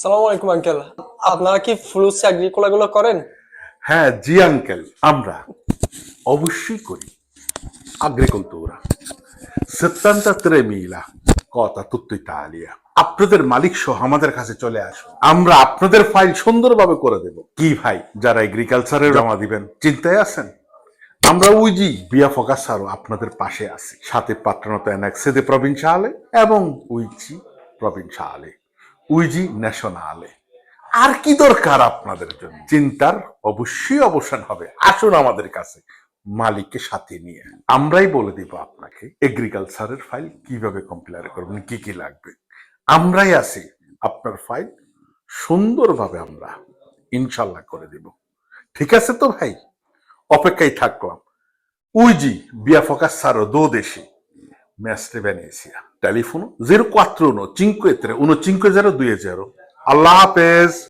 সালাম আলাইকুম, আঙ্কেল। আপনারা কি ফ্রুটস এগ্রিকোলা গুলো করেন? হ্যাঁ জি, আঙ্কেল, আমরা। অবশ্যই করি। agricoltura 73.000 কথা tutto Italia আপনাদের মালিক সহ আমাদের কাছে চলে আসুন। আমরা আপনাদের ফাইল সুন্দরভাবে করে দেব। কি ভাই, যারা এগ্রিকালচারে জমা দিবেন, চিন্তায় আছেন? আমরা উইজি বিয়া ফোকাসারও আপনাদের পাশে আছি। সাথে পাত্রনত এনাক্সেদে প্রভিনশালে এবং উইজি প্রভিনশালে। উইজি ন্যাশনালে। আর কি দরকার আপনাদের জন্য? চিন্তার অবশ্যই অবসান হবে। আসুন আমাদের কাছে মালিককে সাথে নিয়ে। আমরাই বলে দিব আপনাকে এগ্রিকালচারের ফাইল কীভাবে কম্পিলার করবেন কি কি লাগবে। আমরাই আছি আপনার ফাইল সুন্দরভাবে আমরা ইনশাল্লাহ করে দিব। ঠিক আছে তো ভাই? অপেক্ষায় থাকলাম। উইজি via দো 12 Mestre Venecia. Telefono 041 53 150 20. Allah হাফেজ